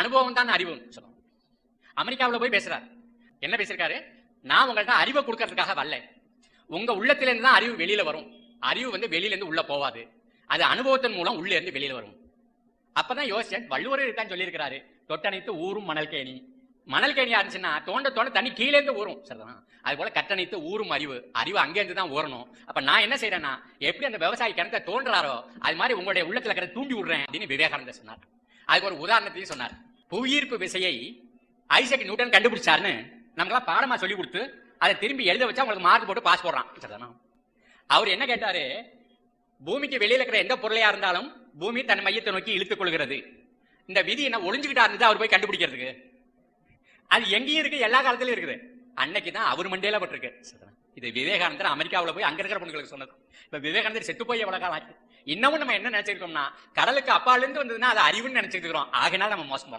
அனுபவம் தான் அறிவும் சொல்லுவோம் அமெரிக்காவில் போய் பேசுறாரு. என்ன பேசியிருக்காரு? நான் உங்கள்கிட்ட அறிவை கொடுக்கறதுக்காக வரல. உங்க உள்ளத்திலேருந்து தான் அறிவு வெளியில வரும். அறிவு வந்து வெளியிலேருந்து உள்ள போவாது. அது அனுபவத்தின் மூலம் உள்ளே இருந்து வெளியில வரும். அப்பதான் யோசிச்சேன் வள்ளுவர் இருக்கான்னு சொல்லியிருக்கிறாரு. தொட்டணைத்து ஊரும் மணல் கேணி மணல் கேணியா இருந்துச்சுன்னா தோண்ட தோண்ட தண்ணி கீழே இருந்து ஊறும். சரிதான் அது போல கட்டணைத்து ஊரும் அறிவு. அறிவு அங்கேருந்து தான் ஊறணும். அப்ப நான் என்ன செய்யறேன்னா எப்படி அந்த விவசாயி கிணத்தை தோன்றாரோ அது மாதிரி உங்களுடைய உள்ளத்துல இருக்கிற தூண்டி விடுறேன் அப்படின்னு விவேகானந்தர் சொன்னார். அதுக்கு ஒரு உதாரணத்தையும் சொன்னார். புவியீர்ப்பு விசையை ஐசக் நியூட்டன் கண்டுபிடிச்சாருன்னு நமக்கெல்லாம் பாடமா சொல்லி கொடுத்து அதை திரும்பி எழுத வச்சா உங்களுக்கு மார்க் போட்டு பாஸ் போடுறான். சரிதானா அவர் என்ன கேட்டாரு? பூமிக்கு வெளியில இருக்கிற எந்த பொருளையா இருந்தாலும் பூமி தன் மையத்தை நோக்கி இழுத்துக் கொள்கிறது. இந்த விதி என்ன ஒளிஞ்சுக்கிட்டா இருந்தது அவர் போய் கண்டுபிடிக்கிறதுக்கு. அது எங்கேயும் இருக்கு எல்லா காலத்திலும் இருக்குது. அன்னைக்கு தான் அவர் மண்டேல பட்டிருக்கு. இது விவேகானந்தர் அமெரிக்காவில் போய் அங்க இருக்கிற பொண்ணுங்களுக்கு சொன்னது. இப்ப விவேகானந்தர் செத்து போய் எவ்வளவு காலம் ஆச்சு? இன்னமும் நம்ம என்ன நினைச்சிருக்கோம்னா கடலுக்கு அப்பாலேருந்து வந்ததுன்னா அது அறிவுன்னு நினைச்சிட்டு ஆகினால் நம்ம மோசம்